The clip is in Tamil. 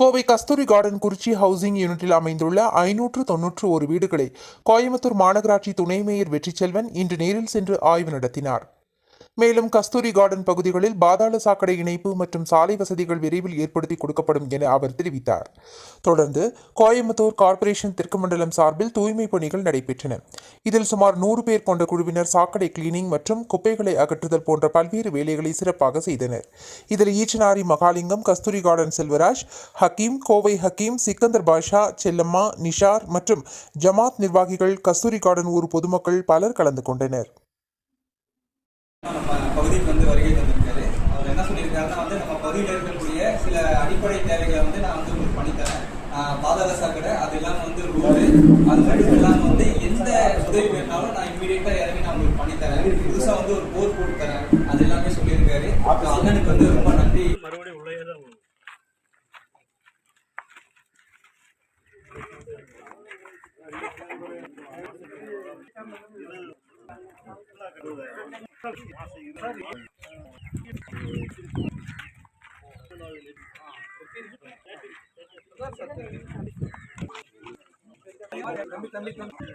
கோவை கஸ்தூரி கார்டன் குறிச்சி ஹவுசிங் யூனிட்டில் அமைந்துள்ள ஐநூற்று தொன்னூற்று ஒரு வீடுகளை கோயம்புத்தூர் மாநகராட்சி துணை மேயர் வெற்றிச்செல்வன் இன்று நேரில் சென்று ஆய்வு நடத்தினார். மேலும் கஸ்தூரி கார்டன் பகுதிகளில் பாதாள சாக்கடை இணைப்பு மற்றும் சாலை வசதிகள் விரைவில் ஏற்படுத்தி கொடுக்கப்படும் என அவர் தெரிவித்தார். தொடர்ந்து கோயம்புத்தூர் கார்ப்பரேஷன் தெற்கு மண்டலம் சார்பில் தூய்மை பணிகள் நடைபெற்றன. இதில் சுமார் நூறு பேர் கொண்ட குழுவினர் சாக்கடை கிளீனிங் மற்றும் குப்பைகளை அகற்றுதல் போன்ற பல்வேறு வேலைகளை சிறப்பாக செய்தனர். இதில் ஈச்சனாரி மகாலிங்கம் கஸ்தூரி கார்டன் செல்வராஜ் ஹக்கீம் கோவை ஹக்கீம் சிக்கந்தர் பாஷா செல்லம்மா நிஷார் மற்றும் ஜமாத் நிர்வாகிகள் கஸ்தூரி கார்டன் ஊர் பொதுமக்கள் பலர் கலந்து கொண்டனர். பகுதிக்கு வந்து வருகை தந்திருக்காரு. அவர் என்ன சொல்லியிருக்காருன்னா வந்து நம்ம பகுதியில் இருக்கக்கூடிய சில அடிப்படை தேவைகளை வந்து நான் வந்து உங்களுக்கு பண்ணித்தரேன் பாதரசா பாதாள சாக்கடை அது இல்லாமல் வந்து ரோடு அது மட்டும் இல்லாமல் வந்து எந்த உதவி வேணாலும் நான் இம்மிடியட்டாக இறங்கி நான் உங்களுக்கு பண்ணித்தரேன் புதுசாக வந்து ஒரு போர் போட்டு தரேன். அது எல்லாமே சொல்லியிருக்காரு. அண்ணனுக்கு வந்து ரொம்ப நன்றி. மறுபடியும் உள்ளே தான் தம்பி தம்பி தம்பி